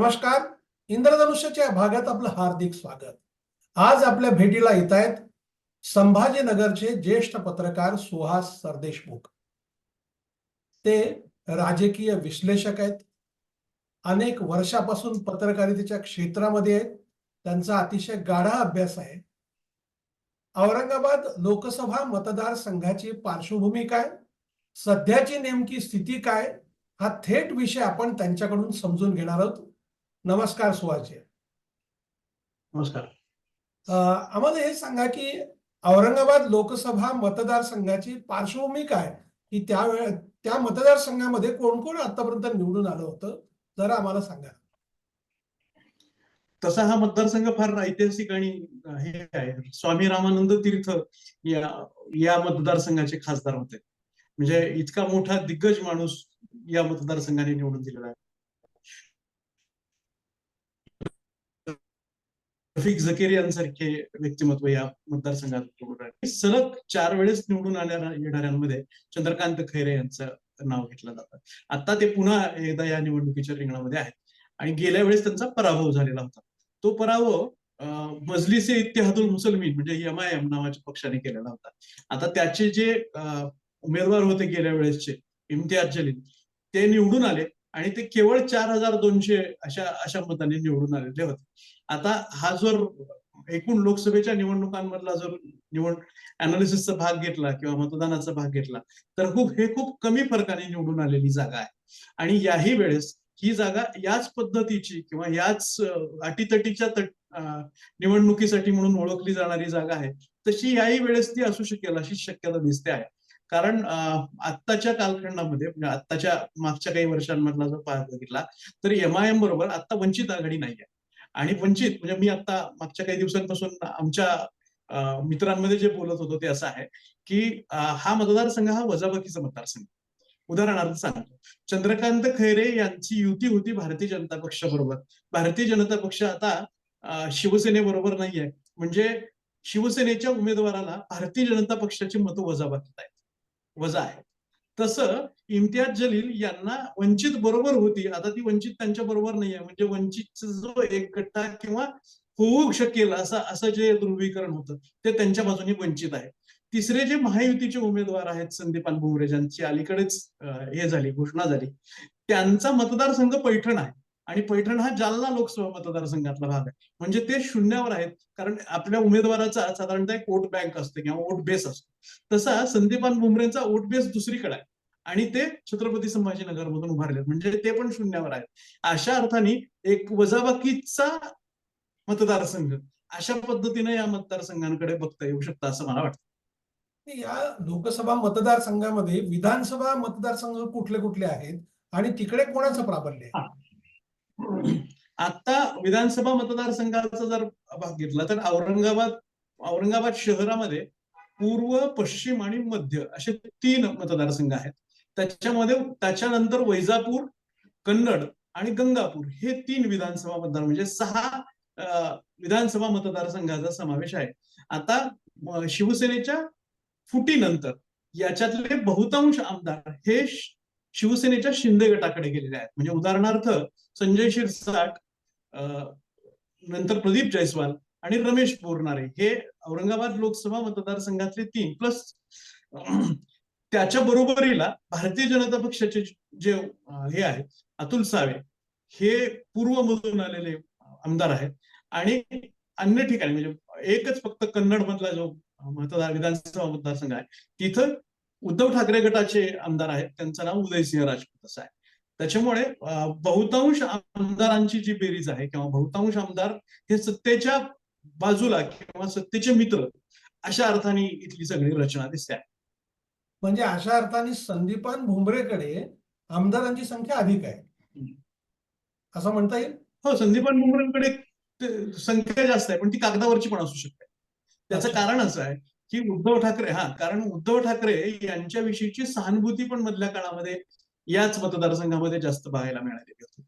नमस्कार. इंद्रधनुष्याच्या या भागात आपलं हार्दिक स्वागत. आज आपल्या भेटीला येत आहेत संभाजीनगरचे ज्येष्ठ पत्रकार सुहास सरदेशमुख. ते राजकीय विश्लेषक आहेत. अनेक वर्षापासून पत्रकारितेच्या क्षेत्रामध्ये आहेत. त्यांचा अतिशय गाढा अभ्यास आहे. औरंगाबाद लोकसभा मतदारसंघाची पार्श्वभूमी काय? सध्याची नेमकी स्थिती काय? हा थेट विषय आपण त्यांच्याकडून समजून घेणार आहोत. नमस्कार सुहासजी नमस्कार. आम्हाला हे सांगा की औरंगाबाद लोकसभा मतदारसंघाची पार्श्वभूमी काय? की त्यावेळे त्या मतदारसंघामध्ये कोण कोण आतापर्यंत निवडून आलं होतं? जरा आम्हाला सांगा. तसा हा मतदारसंघ फार ऐतिहासिक आणि हे आहे. स्वामी रामानंद तीर्थ या या मतदारसंघाचे खासदार होते. म्हणजे इतका मोठा दिग्गज माणूस या मतदारसंघाने निवडून दिलेला आहे. रफिक झकेर यांसारखे व्यक्तिमत्व या मतदारसंघात सलग चार वेळेस निवडून आल्या येणाऱ्यांमध्ये चंद्रकांत खैरे यांचं नाव घेतलं जातं. आता ते पुन्हा एकदा या निवडणुकीच्या रिंगणामध्ये आहेत. आणि गेल्या वेळेस त्यांचा पराभव झालेला होता. तो पराभव अं, मजलिसे इत्तेहादुल मुसलमीन म्हणजे एम आय एम नावाच्या पक्षाने केलेला होता. आता त्याचे जे उमेदवार होते गेल्या वेळेसचे इम्तियाज जलील ते निवडून आले. आणि ते केवळ चार हजार दोनशे अशा अशा मताने निवडून आलेले होते. आता हा जर एकूण लोकसभेच्या निवडणुकांमधला जर निवड अनालिसिसचा भाग घेतला किंवा मतदानाचा भाग घेतला तर खूप हे खूप कमी फरकाने निवडून आलेली जागा आहे. आणि याही वेळेस ही जागा याच पद्धतीची किंवा याच अटीतटीच्या तट निवडणुकीसाठी म्हणून ओळखली जाणारी जागा आहे तशी याही वेळेस ती असू शकेल अशी शक्यता दिसते आहे. कारण आत्ताच्या कालखंडामध्ये म्हणजे आत्ताच्या मागच्या काही वर्षांमधला जर पाह बघितला तर एम आय एम बरोबर आता वंचित आघाडी नाही आहे आणि वंचित म्हणजे मी आता मागच्या काही दिवसांपासून आमच्या मित्रांमध्ये जे बोलत होतो ते असं आहे की हा मतदारसंघ हा वजाबाकीचा मतदारसंघ उदाहरणार्थ सांगतो. चंद्रकांत खैरे यांची युती होती भारतीय जनता पक्षाबरोबर भारतीय जनता पक्ष आता शिवसेनेबरोबर नाहीये. म्हणजे शिवसेनेच्या उमेदवाराला भारतीय जनता पक्षाची मतं वजाबाकीत आहेत. वजा आहे. तसं इम्तियाज जलील यांना वंचित बरोबर होती. आता ती वंचित त्यांच्या बरोबर नाहीये. म्हणजे वंचित जो एक गट्टा किंवा होऊ शकेल असं असं जे ध्रुवीकरण होतं ते त्यांच्या बाजूने वंचित आहे. तिसरे जे महायुतीचे उमेदवार आहेत संदीपान भुमरे ज्यांची अलीकडेच हे झाली घोषणा झाली त्यांचा मतदारसंघ पैठण आहे. आणि पैठण हा जालना लोकसभा मतदारसंघातला भाग आहे. म्हणजे ते शून्यावर आहेत. कारण आपल्या उमेदवाराचा साधारणतः एक वोट बँक असते किंवा वोट बेस असतो. तसा संदीपान भुमरेंचा वोट बेस दुसरीकडे आहे. आणि ते छत्रपती संभाजीनगर मधून उभारलेत म्हणजे ते पण शून्यावर आहेत. अशा अर्थाने एक वजाबाकीचा मतदारसंघ अशा पद्धतीने या मतदारसंघांकडे बघता येऊ शकतं असं मला वाटतं. या लोकसभा मतदारसंघामध्ये विधानसभा मतदारसंघ कुठले कुठले आहेत? आणि तिकडे कोणाचं प्राबल्य आहे? आता विधानसभा मतदारसंघाचा जर भाग घेतला तर औरंगाबाद औरंगाबाद शहरामध्ये पूर्व पश्चिम आणि मध्य असे तीन मतदारसंघ आहेत. त्याच्यामध्ये त्याच्यानंतर वैजापूर कन्नड आणि गंगापूर हे तीन विधानसभा मतदार म्हणजे सहा विधानसभा मतदारसंघाचा समावेश आहे. आता शिवसेनेच्या फुटीनंतर याच्यातले बहुतांश आमदार हे शिवसेनेच्या शिंदे गटाकडे गेलेले आहेत. म्हणजे उदाहरणार्थ संजय शिरसाट नंतर प्रदीप जयस्वाल आणि रमेश पोरणारे हे औरंगाबाद लोकसभा मतदारसंघातले तीन. प्लस त्याच्या बरोबरीला भारतीय जनता पक्षाचे जे हे आहेत अतुल सावे हे पूर्वमधून आलेले आमदार आहेत. आणि अन्य ठिकाणी म्हणजे एकच फक्त कन्नड मधला जो मतदार विधानसभा मतदारसंघ आहे तिथं उद्धव ठाकरे गटाचे आमदार आहेत त्यांचं नाव उदयसिंह राजपूत असं आहे त्याच्यामुळे बहुतांश आमदारांची जी बेरीज आहे किंवा बहुतांश आमदार हे सत्तेच्या बाजूला किंवा सत्तेचे मित्र अशा अर्थाने इथली सगळी रचना दिसते आहे. म्हणजे अशा अर्थाने संदीपान भुमरेकडे आमदारांची संख्या अधिक आहे. असं म्हणता येईल हो संदीपान भुमरेंकडे संख्या जास्त आहे पण ती कागदावरची पण असू शकते त्याचं. कारण असं आहे की उद्धव ठाकरे हा कारण उद्धव ठाकरे यांच्याविषयीची सहानुभूती पण मधल्या काळामध्ये याच मतदारसंघामध्ये जास्त पाहायला मिळालेली होती.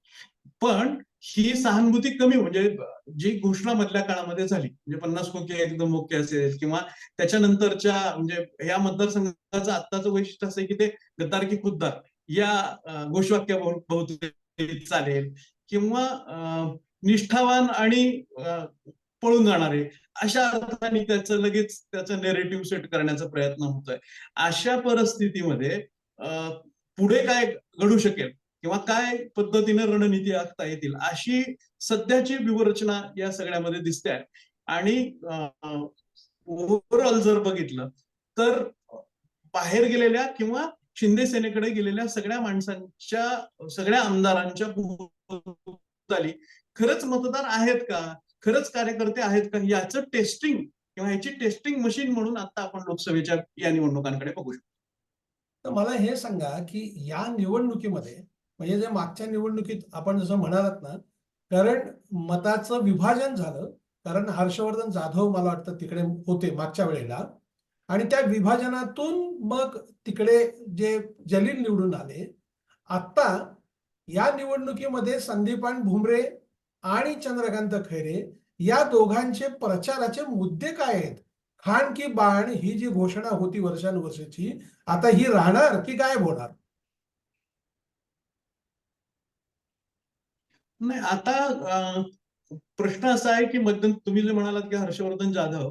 पण ही सहानुभूती कमी म्हणजे जी घोषणा मधल्या काळामध्ये झाली म्हणजे पन्नास कोके एकदम मुख्य असेल किंवा त्याच्यानंतरच्या म्हणजे या मतदारसंघाचं आत्ताचं वैशिष्ट्य असं की ते गद्दार की खुद्दार या घोषवाक्या बहुतेक चालेल. किंवा निष्ठावान आणि पळून जाणारे. अशा अर्थाने त्याचं लगेच त्याचं नेरेटिव्ह सेट करण्याचा प्रयत्न होतोय. अशा परिस्थितीमध्ये पुढे काय घडू शकेल किंवा काय पद्धतीने रणनीती आखता येतील अशी सध्याची व्यूहरचना या सगळ्यामध्ये दिसते आहे. आणि ओव्हरऑल जर बघितलं तर बाहेर गेलेल्या किंवा शिंदे सेनेकडे गेलेल्या सगळ्या माणसांच्या सगळ्या आमदारांच्या खरंच मतदार आहेत का? खरंच कार्यकर्ते आहेत का? याचं टेस्टिंग किंवा ह्याची टेस्टिंग मशीन म्हणून आता आपण लोकसभेच्या या निवडणुकांकडे बघू शकतो. तर मला हे सांगा की या निवडणुकीमध्ये म्हणजे जे मागच्या निवडणुकीत आपण जसं म्हणालात ना कारण मताचं विभाजन झालं कारण हर्षवर्धन जाधव मला वाटतं तिकडे होते मागच्या वेळेला आणि त्या विभाजनातून मग तिकडे जे जलील निवडून आले आता या निवडणुकीमध्ये संदीपान भुमरे आणि चंद्रकांत खैरे या दोघांचे प्रचाराचे मुद्दे काय आहेत? खाण की बाण ही जी घोषणा होती वर्षानुवर्षाची आता ही राहणार की गायब होणार? नाही आता प्रश्न असा आहे की मध्यंत तुम्ही जे म्हणालात की हर्षवर्धन जाधव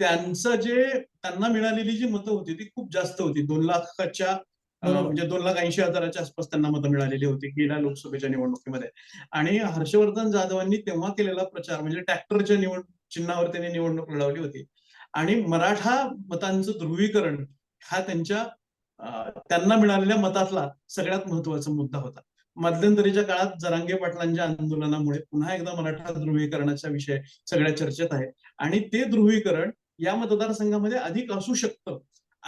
त्यांचं जे त्यांना मिळालेली जी मतं होती ती खूप जास्त होती. दोन लाखाच्या म्हणजे दोन लाख ऐंशी हजाराच्या आसपास त्यांना मतं मिळालेली होती गेल्या लोकसभेच्या निवडणुकीमध्ये. आणि हर्षवर्धन जाधवांनी तेव्हा केलेला प्रचार म्हणजे ट्रॅक्टरच्या निवड चिन्हावर त्यांनी निवडणूक लढवली होती. आणि मराठा मतांचं ध्रुवीकरण हा त्यांच्या त्यांना मिळालेल्या मतातला सगळ्यात महत्त्वाचा मुद्दा होता. मध्यंतरीच्या काळात जरांगे पाटलांच्या आंदोलनामुळे पुन्हा एकदा मराठा ध्रुवीकरणाचा विषय सगळ्या चर्चेत आहे आणि ते ध्रुवीकरण या मतदारसंघामध्ये अधिक असू शकतं.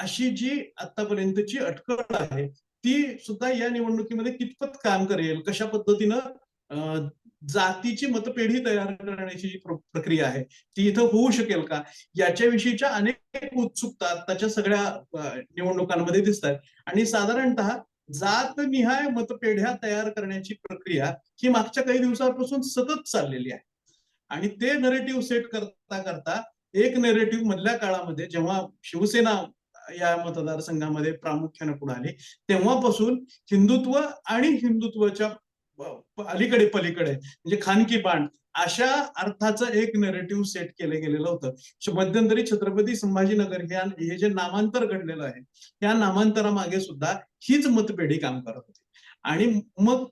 अशी जी आतापर्यंतची अटकळ आहे ती सुद्धा या निवडणुकीमध्ये कितपत काम करेल? कशा पद्धतीनं जातीची मतपेढी तयार करण्याची जी प्रक्रिया आहे ती इथं होऊ शकेल का? याच्याविषयीच्या अनेक उत्सुकता आताच्या सगळ्या निवडणुकांमध्ये दिसत आहेत आणि साधारणतः जातनिहाय मतपेढ्या तयार करण्याची प्रक्रिया ही मागच्या काही दिवसांपासून सतत चाललेली आहे. आणि ते नरेटिव्ह सेट करता करता एक नेरेटिव्ह मधल्या काळामध्ये जेव्हा शिवसेना या मतदारसंघामध्ये प्रामुख्याने पुढे आले तेव्हापासून हिंदुत्व आणि हिंदुत्वाच्या अलीकडे पलीकडे म्हणजे खानकी बाण अशा अर्थाचं एक नेरेटिव्ह सेट केलं गेलेलं होतं. मध्यंतरी छत्रपती संभाजीनगर हे हे जे नामांतर घडलेलं आहे त्या नामांतरामागे सुद्धा हीच मतपेढी काम करत होती. आणि मग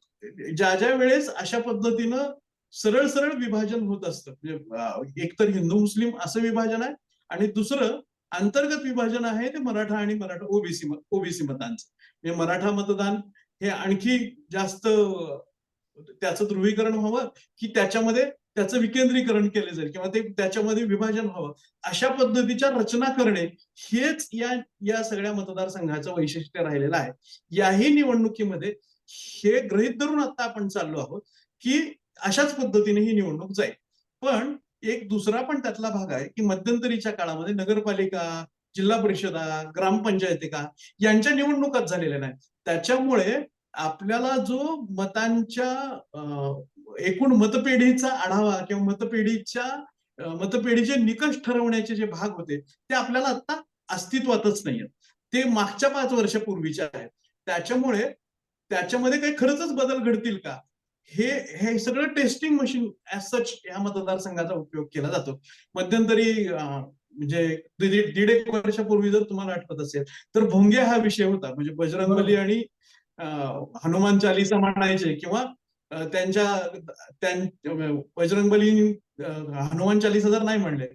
ज्या ज्या वेळेस अशा पद्धतीनं सरळ सरळ विभाजन होत असतं म्हणजे एकतर हिंदू मुस्लिम असं विभाजन आहे आणि दुसरं अंतर्गत विभाजन आहे ते मराठा आणि मराठा ओबीसी ओबीसी मतांचं. म्हणजे मराठा मतदान हे आणखी जास्त त्याचं ध्रुवीकरण व्हावं की त्याच्यामध्ये त्याचं विकेंद्रीकरण केले जाईल किंवा ते त्याच्यामध्ये विभाजन व्हावं अशा पद्धतीच्या रचना करणे हेच या या सगळ्या मतदारसंघाचं वैशिष्ट्य राहिलेलं आहे. याही निवडणुकीमध्ये हे गृहीत धरून आता आपण चाललो आहोत की अशाच पद्धतीने ही निवडणूक जाईल. पण एक दुसरा पण त्यातला भाग आहे की मध्यंतरीच्या काळामध्ये नगरपालिका जिल्हा परिषदा ग्रामपंचायतिका यांच्या निवडणुकाच झालेल्या नाही त्याच्यामुळे आपल्याला जो मतांच्या एकूण मतपेढीचा आढावा किंवा मतपेढीच्या मतपेढीचे निकष ठरवण्याचे जे भाग होते ते आपल्याला आता अस्तित्वातच नाहीयेत. ते मागच्या पाच वर्षापूर्वीचे आहेत. त्याच्यामुळे त्याच्यामध्ये काही खरंच बदल घडतील का? हे हे सगळं टेस्टिंग मशीन ऍज सच या मतदारसंघाचा उपयोग केला जातो. मध्यंतरी म्हणजे दीड एक वर्षापूर्वी जर तुम्हाला आठवत असेल तर भोंगे हा विषय होता. म्हणजे बजरंगबली आणि हनुमान चालिसा म्हणायचे किंवा त्यांच्या त्यां बजरंगबली हनुमान चालिसा जर नाही म्हणले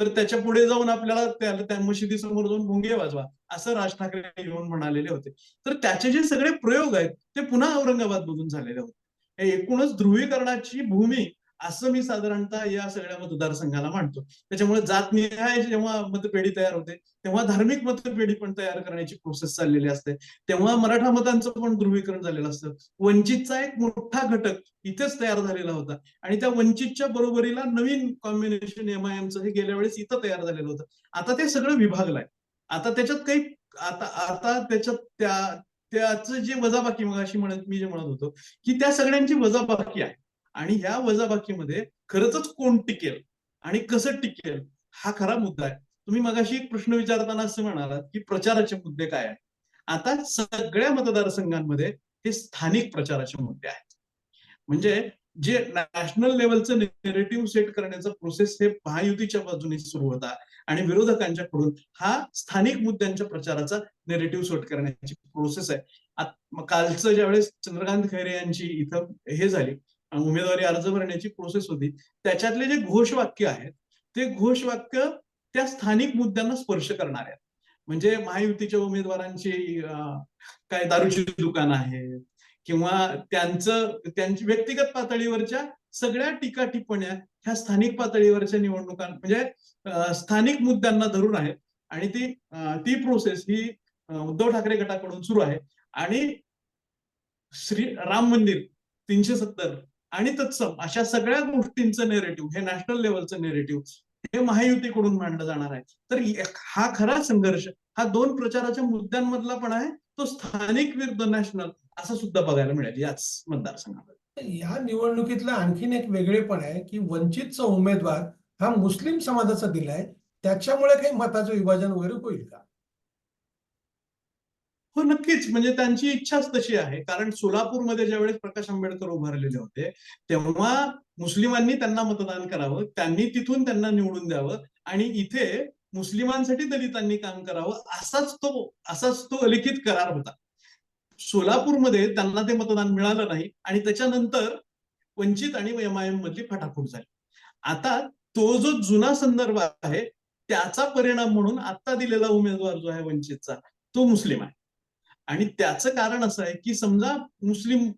तर त्याच्या पुढे जाऊन आपल्याला त्या त्या मशिदीसमोर जाऊन भोंगे वाजवा असं राज ठाकरे येऊन म्हणालेले होते. तर त्याचे जे सगळे प्रयोग आहेत ते पुन्हा औरंगाबाद मधून झालेले होते. एकूणच ध्रुवीकरणाची भूमी असं मी साधारणतः या सगळ्या मतदारसंघाला मानतो. त्याच्यामुळे जातनिहाय जेव्हा मतपेढी तयार होते तेव्हा धार्मिक मतपेढी पण तयार करण्याची प्रोसेस चाललेली असते. तेव्हा मराठा मतांचं पण ध्रुवीकरण झालेलं असतं. वंचितचा एक मोठा घटक इथेच तयार झालेला होता. आणि त्या वंचितच्या बरोबरीला नवीन कॉम्बिनेशन एमआयएमचं हे गेल्या वेळेस इथं तयार झालेलं होतं. आता ते सगळं विभागलंय आता त्याच्यात काही आता आता त्याच्यात त्या त्याचं जे वजाबाकी मग अशी म्हणत मी जे म्हणत होतो की त्या सगळ्यांची वजाबाकी आहे. आणि ह्या वजाबाकीमध्ये खरंच कोण टिकेल आणि कसं टिकेल हा खरा मुद्दा आहे. तुम्ही मगाशी एक प्रश्न विचारताना असं म्हणालात की प्रचाराचे मुद्दे काय आहेत? आता सगळ्या मतदारसंघांमध्ये हे स्थानिक प्रचाराचे मुद्दे आहेत. म्हणजे जे नॅशनल लेवलचं नेरेटिव्ह सेट करण्याचा प्रोसेस हे महायुतीच्या बाजूने सुरू होता. आणि विरोधकांच्याकडून हा स्थानिक मुद्द्यांच्या प्रचाराचा नेरेटिव्ह सेट करण्याची प्रोसेस आहे. आत- कालचं ज्यावेळेस चंद्रकांत खैरे यांची इथं हे झाली उमेदवारी अर्ज भरण्याची प्रोसेस होती त्याच्यातले जे घोषवाक्य आहेत ते घोषवाक्य त्या स्थानिक मुद्द्यांना स्पर्श करणार आहेत. म्हणजे महायुतीच्या उमेदवारांची काय दारूची दुकान आहेत किंवा त्यांचं त्यांची व्यक्तिगत पातळीवरच्या सगळ्या टीका टिप्पण्या ह्या स्थानिक पातळीवरच्या निवडणुका म्हणजे स्थानिक मुद्द्यांना धरून आहेत. आणि ती ती प्रोसेस ही उद्धव ठाकरे गटाकडून सुरू आहे. आणि श्री राम मंदिर तीनशे सत्तर आणि तत्सम अशा सगळ्या गोष्टींचं नेरेटिव्ह हे नॅशनल लेवलचं नेरेटिव्ह हे महायुतीकडून मांडलं जाणार आहे. तर हा खरा संघर्ष हा दोन प्रचाराच्या मुद्द्यांमधला पण आहे तो स्थानिक विरुद्ध नॅशनल असं सुद्धा बघायला मिळेल याच मतदारसंघामध्ये. या निवडणुकीतलं आणखीन एक वेगळेपण आहे की वंचितचा उमेदवार हा मुस्लिम समाजाचा दिलाय त्याच्यामुळे काही मताचं विभाजन वगैरे होईल का? हो नक्कीच. म्हणजे त्यांची इच्छाच तशी आहे. कारण सोलापूरमध्ये ज्यावेळेस प्रकाश आंबेडकर उभारलेले होते तेव्हा मुस्लिमांनी त्यांना मतदान करावं त्यांनी तिथून त्यांना निवडून द्यावं आणि इथे मुस्लिमांसाठी दलितांनी काम करावं असाच तो असाच तो अलिखित करार होता. सोलापूरमध्ये त्यांना ते मतदान मिळालं नाही आणि त्याच्यानंतर वंचित आणि एमआयएम मधली फटाफूट झाली. आता तो जो जुना संदर्भ आहे त्याचा परिणाम म्हणून आता दिलेला उमेदवार जो आहे वंचितचा तो मुस्लिम आहे. आणि त्याचं कारण असं आहे की समजा मुस्लिम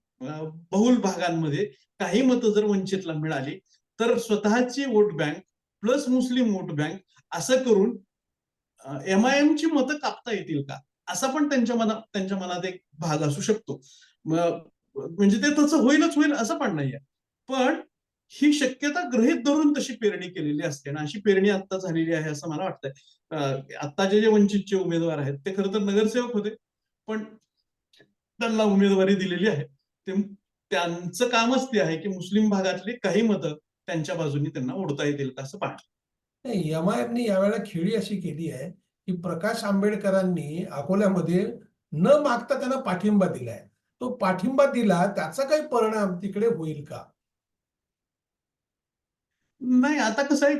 बहुल भागांमध्ये काही मतं जर वंचितला मिळाली तर स्वतःची वोट बँक प्लस मुस्लिम वोट बँक असं करून एम आय एमची मतं कापता येतील का? असा पण त्यांच्या मनात त्यांच्या मनात एक भाग असू शकतो. म्हणजे ते तसं होईलच होईल असं पण नाहीये. पण ही शक्यता गृहीत धरून तशी पेरणी केलेली असते आणि अशी पेरणी आता झालेली आहे असं मला वाटतंय. आत्ताचे जे वंचितचे उमेदवार आहेत ते खरं तर नगरसेवक होते पण त्यांना उमेदवारी दिलेली आहे. ते त्यांचं कामच ते आहे की मुस्लिम भागातली काही मतं त्यांच्या बाजूनी त्यांना ओढता येतील का असं पाहणं एम आय यावेळेला खेळी अशी केली आहे की प्रकाश आंबेडकरांनी अकोल्यामध्ये न मागता त्यांना पाठिंबा दिलाय. तो पाठिंबा दिला त्याचा काही परिणाम तिकडे होईल का? नाही आता कसं आहे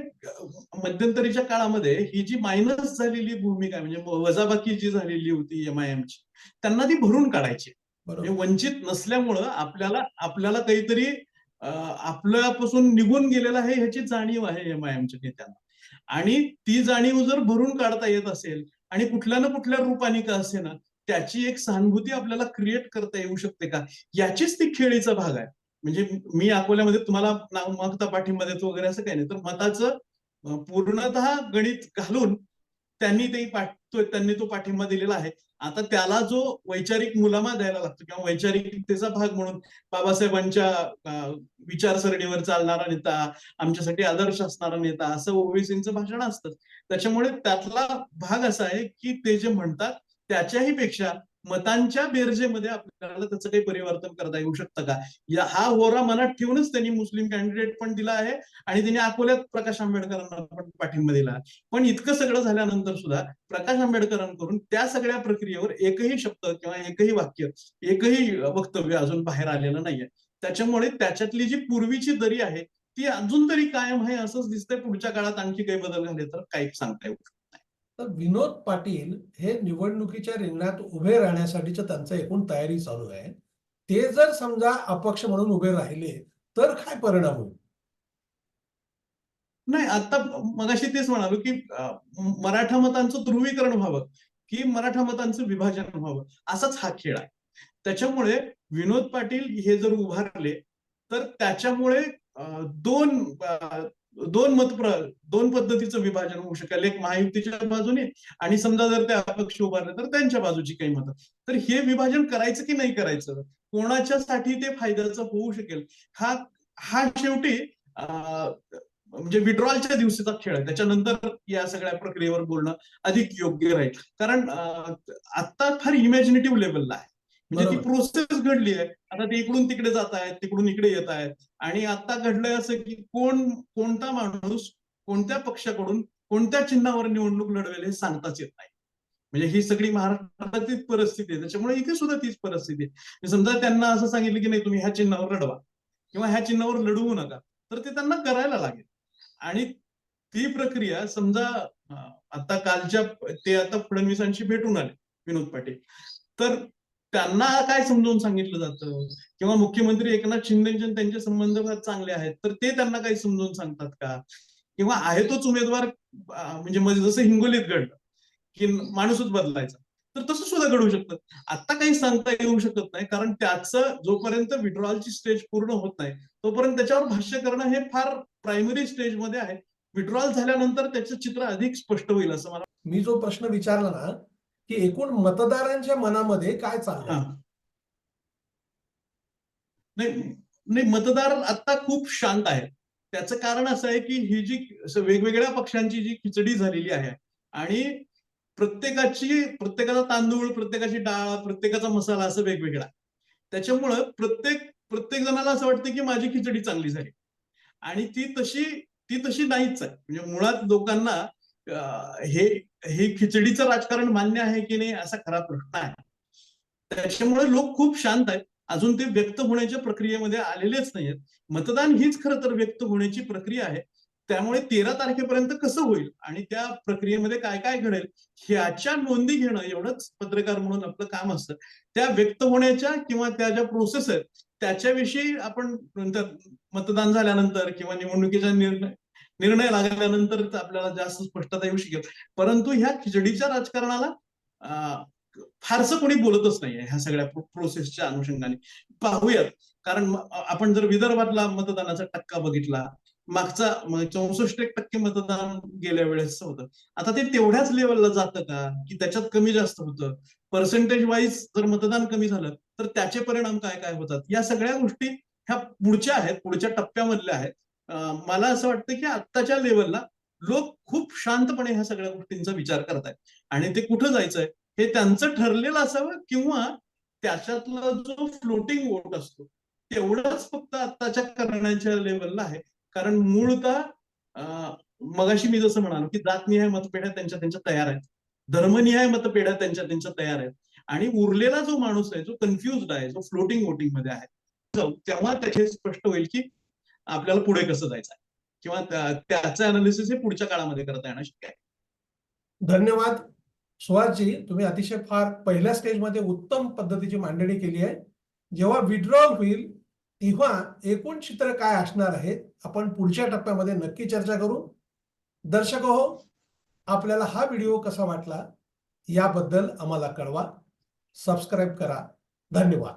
मध्यंतरीच्या काळामध्ये ही जी मायनस झालेली भूमिका म्हणजे वजाबाकी जी झालेली होती एम आय एमची त्यांना ती भरून काढायची. म्हणजे वंचित नसल्यामुळं आपल्याला आपल्याला काहीतरी आपल्यापासून निघून गेलेलं आहे ह्याची जाणीव आहे एम आय एमच्या नेत्यांना. आणि ती जाणीव जर भरून काढता येत असेल आणि कुठल्या ना कुठल्या रूपाने का असे ना त्याची एक सहानुभूती आपल्याला क्रिएट करता येऊ शकते का? याचीच ती खेळीचा भाग आहे. म्हणजे मी अकोल्यामध्ये तुम्हाला ना- पाठिंबा देतो वगैरे असं काही नाही. तर मताचं पूर्णतः गणित घालून त्यांनी ते पाठतोय त्यांनी तो पाठिंबा दिलेला आहे. आता त्याला जो वैचारिक मुलामा द्यायला लागतो किंवा वैचारिकतेचा भाग म्हणून बाबासाहेबांच्या विचारसरणीवर चालणारा नेता आमच्यासाठी आदर्श असणारा नेता असं ओबीसीचं भाषण असतं. त्याच्यामुळे त्यातला भाग असा आहे की ते जे म्हणतात त्याच्याही पेक्षा मतांच्या बेरजेमध्ये आपल्याला त्याचं काही परिवर्तन करता येऊ शकतं का? या हा होरा मनात ठेवूनच त्यांनी मुस्लिम कॅन्डिडेट पण दिला आहे आणि त्यांनी अकोल्यात प्रकाश आंबेडकरांना पण पाठिंबा दिला. आहे. पण इतकं सगळं झाल्यानंतर सुद्धा प्रकाश आंबेडकरांकडून त्या सगळ्या प्रक्रियेवर एकही शब्द किंवा एकही वाक्य एकही वक्तव्य अजून बाहेर आलेलं नाहीये. त्याच्यामुळे त्याच्यातली जी पूर्वीची दरी आहे ती अजून तरी कायम आहे असंच दिसतंय. पुढच्या काळात आणखी काही बदल झाले तर काही सांगता येऊ शकतो तर विनोद पाटील हे निवडणुकीच्या रिंगणात उभे राहण्यासाठीच्या त्यांचं एकूण तयारी चालू आहे. ते जर समजा अपक्ष म्हणून उभे राहिले तर काय परिणाम होईल? नाही आता मगाशी तेच म्हणालो की मराठा मतांचं ध्रुवीकरण व्हावं की मराठा मतांचं विभाजन व्हावं असाच हा खेळ आहे. त्याच्यामुळे विनोद पाटील हे जर उभारले तर त्याच्यामुळे दोन दोन मत दोन पद्धतीचं विभाजन होऊ शकेल. एक महायुतीच्या बाजूने आणि समजा जर ते अपक्ष उभारले तर त्यांच्या बाजूची काही मतं. तर हे विभाजन करायचं की नाही करायचं? कोणाच्यासाठी ते फायद्याचं होऊ शकेल? हा हा शेवटी म्हणजे विड्रॉलच्या दिवशीचा खेळ आहे. त्याच्यानंतर या सगळ्या प्रक्रियेवर बोलणं अधिक योग्य राहील. कारण आता फार इमॅजिनेटिव्ह लेवलला आहे. म्हणजे ती. प्रोसेस घडली आहे. आता ते इकडून तिकडे जात आहेत तिकडून इकडे येत आहेत. आणि आता घडलंय असं की कोण कोणता माणूस कोणत्या पक्षाकडून कोणत्या चिन्हावर निवडणूक लढवेल हे सांगताच येत नाही. म्हणजे ही सगळी महाराष्ट्रातील परिस्थिती आहे. त्याच्यामुळे इथे सुद्धा तीच परिस्थिती आहे. समजा त्यांना असं सांगितलं की नाही तुम्ही ह्या चिन्हावर लढवा किंवा ह्या चिन्हावर लढवू नका तर ते त्यांना करायला लागेल. आणि ती प्रक्रिया समजा आता कालच्या ते आता फडणवीसांशी भेटून आले विनोद पाटील. तर त्यांना काय समजावून सांगितलं जातं? किंवा मुख्यमंत्री एकनाथ शिंदेचे त्यांचे संबंध चांगले आहेत तर ते त्यांना काही समजावून सांगतात का? किंवा आहे तोच उमेदवार म्हणजे जसं हिंगोलीत घडलं की माणूसच बदलायचा तर तसं सुद्धा घडू शकतं. आता काही सांगता येऊ शकत नाही कारण त्याचं जोपर्यंत विड्रॉलची स्टेज पूर्ण होत नाही तोपर्यंत त्याच्यावर भाष्य करणं हे फार प्रायमरी स्टेजमध्ये आहे. विड्रॉल झाल्यानंतर त्याचं चित्र अधिक स्पष्ट होईल असं मला मी जो प्रश्न विचारला ना की एकूण मतदारांच्या मनामध्ये काय चाललं नाही नाही मतदार आता खूप शांत आहे. त्याचं कारण असं आहे की ही जी वेगवेगळ्या पक्षांची जी खिचडी झालेली आहे आणि प्रत्येकाची प्रत्येकाचा तांदूळ प्रत्येकाची डाळ प्रत्येकाचा मसाला असं वेगवेगळा. त्याच्यामुळं प्रत्येक प्रत्येक जणाला असं वाटतं की माझी खिचडी चांगली झाली. आणि ती तशी ती तशी नाहीच आहे. म्हणजे मुळात लोकांना हे हे खिचडीचं राजकारण मान्य आहे की नाही असा खरा प्रश्न आहे. त्याच्यामुळे लोक खूप शांत आहेत. अजून ते व्यक्त होण्याच्या प्रक्रियेमध्ये आलेलेच नाहीयेत. मतदान हीच खरं तर व्यक्त होण्याची प्रक्रिया आहे. त्यामुळे तेरा तारखेपर्यंत कसं होईल आणि त्या प्रक्रियेमध्ये काय काय घडेल ह्याच्या नोंदी घेणं एवढंच पत्रकार म्हणून आपलं काम असतं. त्या व्यक्त होण्याच्या किंवा त्या ज्या प्रोसेस आहेत त्याच्याविषयी आपण नंतर मतदान झाल्यानंतर किंवा निवडणुकीचा निर्णय निर्णय लागल्यानंतर आपल्याला जास्त स्पष्टता येऊ शकेल. परंतु ह्या खिचडीच्या राजकारणाला फारसं कोणी बोलतच नाहीये ह्या सगळ्या प्रोसेसच्या अनुषंगाने. पाहूयात. कारण आपण जर विदर्भातला मतदानाचा टक्का बघितला मागचा चौसष्ट एक टक्के मतदान गेल्या वेळेस होतं. आता ते तेवढ्याच लेवलला जातं का? की त्याच्यात कमी जास्त होतं? पर्सेंटेज वाईज जर मतदान कमी झालं तर त्याचे परिणाम काय काय होतात? या सगळ्या गोष्टी ह्या पुढच्या आहेत पुढच्या टप्प्यामधल्या आहेत. मला असं वाटतं की आत्ताच्या लेवलला लोक खूप शांतपणे ह्या सगळ्या गोष्टींचा विचार करतायत. आणि ते कुठं जायचंय? हे त्यांचं ठरलेलं असावं किंवा त्याच्यातला जो फ्लोटिंग वोट असतो तेवढाच फक्त आत्ताच्या करण्याच्या लेवलला आहे. कारण मूळतः मगाशी मी जसं म्हणालो की जातनिहाय मतपेढ्या त्यांच्या त्यांच्या तयार आहेत. धर्मनिहाय मतपेढ्या त्यांच्या त्यांच्या तयार आहेत. आणि उरलेला जो माणूस आहे जो कन्फ्युज आहे जो फ्लोटिंग वोटिंगमध्ये आहे तेव्हा त्याचे स्पष्ट होईल की आपल्याला पुढे कसं जायचं आहे किंवा त्याचं अनालिसिस हे पुढच्या काळामध्ये करता येणं शक्य आहे. धन्यवाद. सुहासजी तुम्ही अतिशय फार पहिल्या स्टेजमध्ये उत्तम पद्धतीची मांडणी केली आहे. जेव्हा विड्रॉल होईल तेव्हा एकूण चित्र काय असणार आहे आपण पुढच्या टप्प्यामध्ये नक्की चर्चा करू. दर्शक हो आपल्याला हा व्हिडिओ कसा वाटला याबद्दल आम्हाला कळवा. सबस्क्राईब करा. धन्यवाद.